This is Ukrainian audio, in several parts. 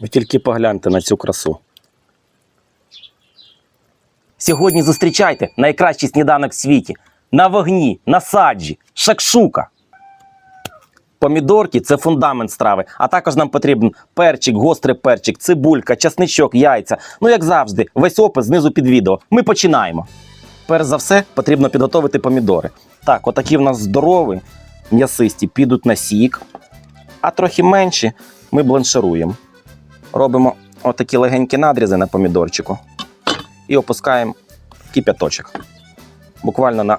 Ви тільки погляньте на цю красу. Сьогодні зустрічайте найкращий сніданок в світі. На вогні, на саджі, шакшука. Помідорки це фундамент страви, а також нам потрібен перчик, гострий перчик, цибулька, часничок, яйця. Ну, як завжди, весь опис знизу під відео. Ми починаємо. Перш за все, потрібно підготовити помідори. Так, отакі в нас здорові, м'ясисті, підуть на сік, а трохи менші ми бланшируємо. Робимо отакі легенькі надрізи на помідорчику і опускаємо кип'яточок. Буквально на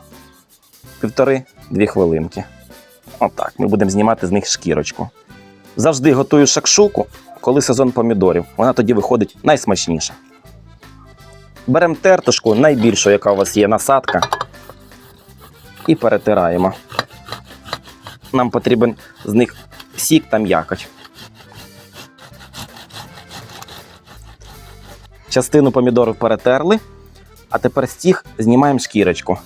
півтори-дві хвилинки. Отак. Ми будемо знімати з них шкірочку. Завжди готую шакшуку, коли сезон помідорів. Вона тоді виходить найсмачніша. Беремо тертушку, найбільшу, яка у вас є насадка, і перетираємо. Нам потрібен з них сік та м'якоть. Частину помідорів перетерли, а тепер цих знімаємо шкірочку.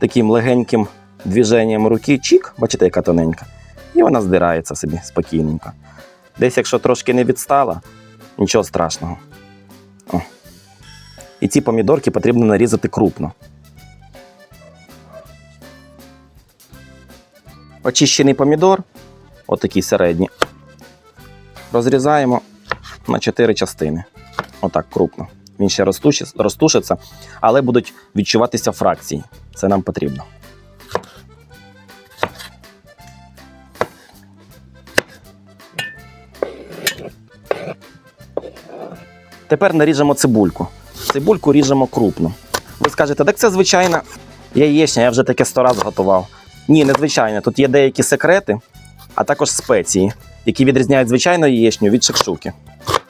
Таким легеньким движенням руки чік, бачите, яка тоненька, і вона здирається собі спокійненько. Десь, якщо трошки не відстала, нічого страшного. О. І ці помідорки потрібно нарізати крупно. Очищений помідор, отакий середній, розрізаємо на 4 частини. Отак крупно. Він ще розтушиться, але будуть відчуватися фракції. Це нам потрібно. Тепер наріжемо цибульку. Цибульку ріжемо крупно. Ви скажете, так це звичайна яєчня, я вже таке сто раз готував. Ні, не звичайно. Тут є деякі секрети, а також спеції, які відрізняють звичайну яєчню від шакшуки.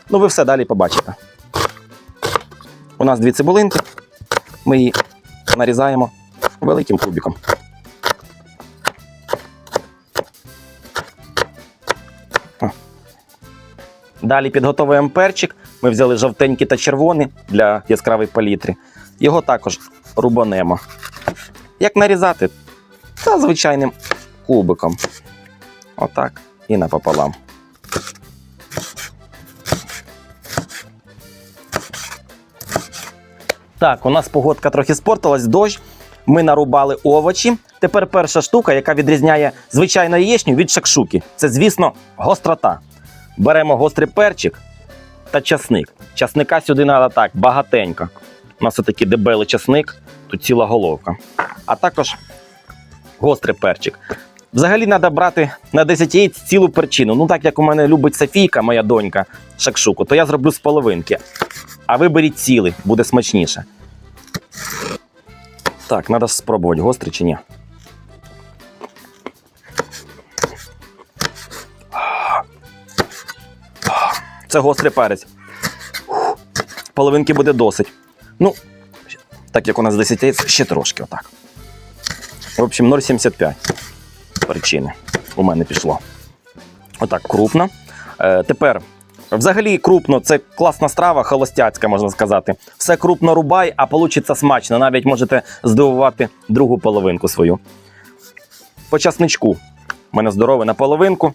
Ну, ви все далі побачите. У нас дві цибулинки. Ми її нарізаємо великим кубиком. Далі підготовуємо перчик. Ми взяли жовтенький та червоний для яскравої палітри. Його також рубанемо. Як нарізати? Та звичайним кубиком. Отак. І напополам. Так, у нас погодка трохи спортилась, дощ. Ми нарубали овочі. Тепер перша штука, яка відрізняє звичайну яєчню від шакшуки. Це, звісно, гострота. Беремо гострий перчик та часник. Часника сюди треба так, багатенько. У нас отакий дебелий часник, тут ціла головка. А також гострий перчик. Взагалі треба брати на 10 яєць цілу перчину. Ну, так як у мене любить Софійка, моя донька, шакшуку, то я зроблю з половинки. А ви беріть цілий, буде смачніше. Так, треба спробувати, гострий чи ні. Це гострий перець. Половинки буде досить. Ну, так як у нас 10 яєць, ще трошки отак. В общем, 0,75 перчини у мене пішло. Отак, крупно. Е, тепер, взагалі, крупно це класна страва, холостяцька, можна сказати. Все крупно рубай, а получиться смачно. Навіть можете здивувати другу половинку свою. По часничку. У мене здоровий на половинку.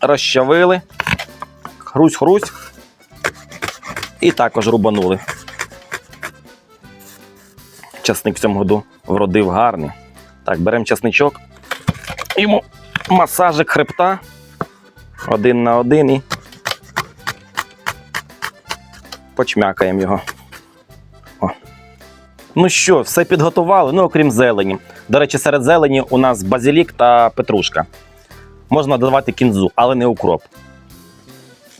Розчавили. Хрусь-хрусь. І також рубанули. Часник в цьому году вродив гарний. Так, беремо часничок. Йому масажик хребта. Один на один і почмякаємо його. О. Ну що, все підготували, ну окрім зелені. До речі, серед зелені у нас базилік та петрушка. Можна додавати кінзу, але не укроп.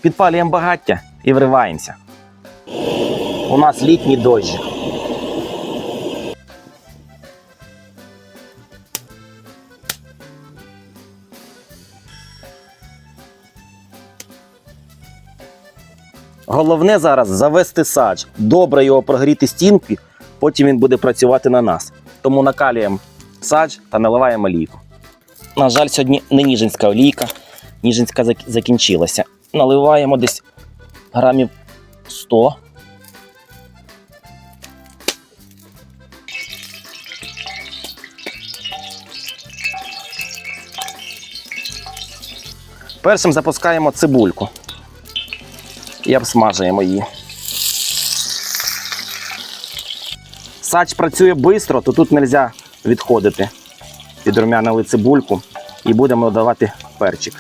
Підпалюємо багаття і вриваємося. У нас літній дощик. Головне зараз завести садж, добре його прогріти стінки, потім він буде працювати на нас. Тому накалюємо садж та наливаємо олійку. На жаль, сьогодні не ніжинська олійка, ніжинська закінчилася. Наливаємо десь грамів 100. Першим запускаємо цибульку і обсмажуємо її. Сач працює швидко, то тут не можна відходити. Підрумянили цибульку і будемо додавати перчик.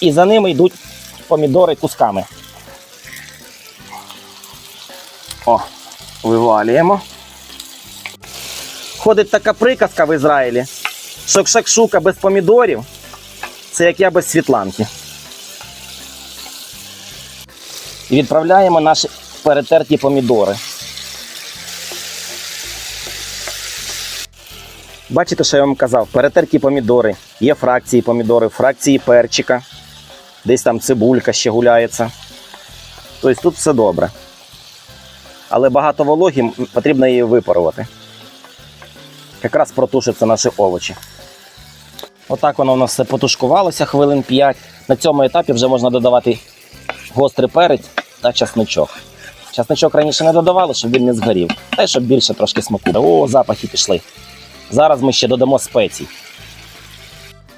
І за ними йдуть помідори кусками. О, вивалюємо. Ходить така приказка в Ізраїлі, що шакшука без помідорів це як я без світланки. І відправляємо наші перетерті помідори. Бачите, що я вам казав? Перетерті помідори. Є фракції помідори, фракції перчика. Десь там цибулька ще гуляється. Тобто тут все добре. Але багато вологі, потрібно її випарувати. Якраз протушаться наші овочі. Отак воно у нас все потушкувалося хвилин 5. На цьому етапі вже можна додавати гострий перець та часничок. Часничок раніше не додавали, щоб він не згорів. Та й щоб більше трошки смаку. О, запахи пішли. Зараз ми ще додамо спецій.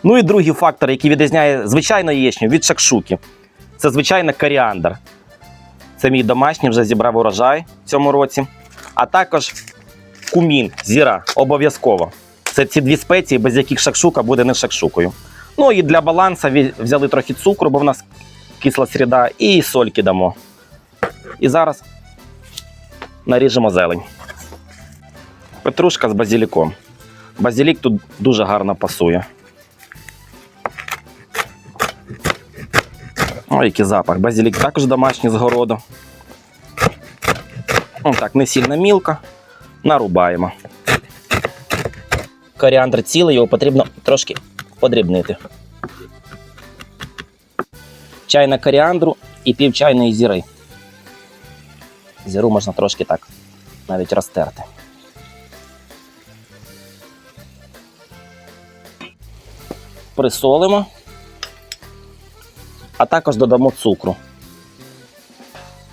Ну і другий фактор, який відрізняє звичайну яєчню від шакшуки, це звичайно коріандр. Це мій домашній вже зібрав урожай в цьому році. А також кумін, зіра, обов'язково. Це ці дві спеції, без яких шакшука буде не шакшукою. Ну і для балансу взяли трохи цукру, бо в нас кисла сріда, і сольки дамо. І зараз наріжемо зелень. Петрушка з базиліком. Базилік тут дуже гарно пасує. Ой, який запах. Базилік також домашній з городу. Ось так, не сильно мілко. Нарубаємо. Коріандр цілий, його потрібно трошки подрібнити. Чайна коріандру і пів чайної зіри. Зіру можна трошки так навіть розтерти. Присолимо, а також додамо цукру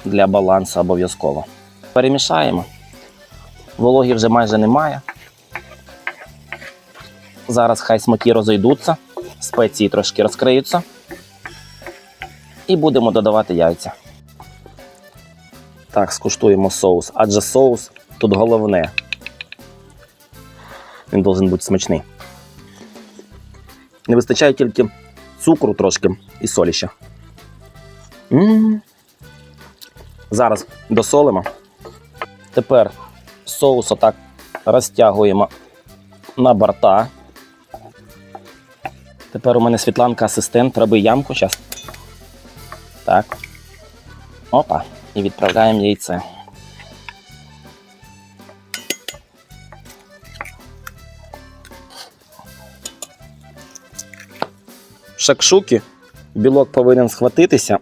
для балансу обов'язково. Перемішаємо. Вологі вже майже немає. Зараз хай смаки розійдуться, спеції трошки розкриються. І будемо додавати яйця. Так, скуштуємо соус, адже соус тут головне. Він должен бути смачний. Не вистачає тільки цукру трошки і солі ще. М. Зараз досолимо. Тепер соус отак розтягуємо на борта. Тепер у мене Світланка асистент, роби ямку зараз. Так. Опа. І відправляємо яйце. В шакшуки білок повинен схватитися,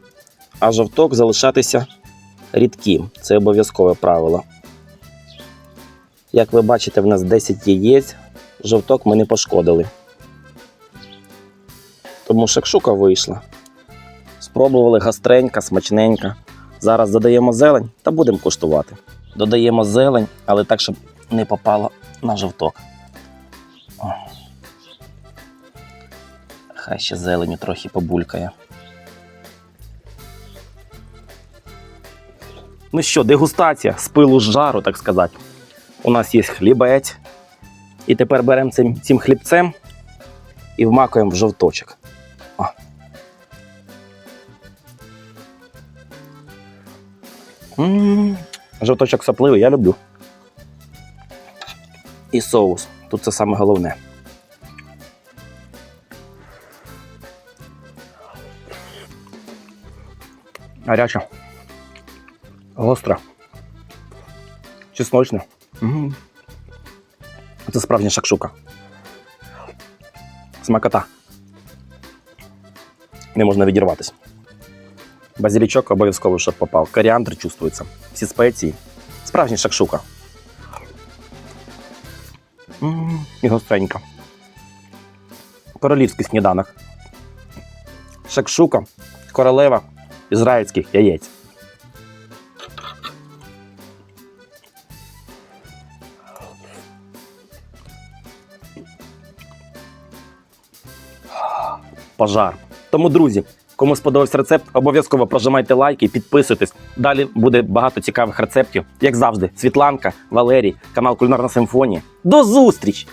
а жовток залишатися рідким. Це обов'язкове правило. Як ви бачите, в нас 10 яєць, жовток ми не пошкодили. Тому шакшука вийшла. Спробували гастренька, смачненька. Зараз додаємо зелень та будемо куштувати. Додаємо зелень, але так, щоб не попало на жовток. О. Хай ще зеленю трохи побулькає. Ну що, дегустація з пилу з жару, так сказати. У нас є хлібець. І тепер беремо цим, цим хлібцем і вмакуємо в жовточок. О. Жовточок сопливий, я люблю. І соус. Тут це саме головне. Гаряча. Гостра. Чесночна. М. Це справжня шакшука. Смакота. Не можна відірватися. Базилічок обов'язково, щоб попав. Коріандр чувствується. Всі спеції. Справжня шакшука. М, І гостренька. Королівський сніданок. Шакшука. Королева ізраїльських яєць. Пожар. Тому, друзі, кому сподобався рецепт, обов'язково прожимайте лайки, підписуйтесь. Далі буде багато цікавих рецептів. Як завжди, Світланка, Валерій, канал Кулінарна Симфонія. До зустрічі!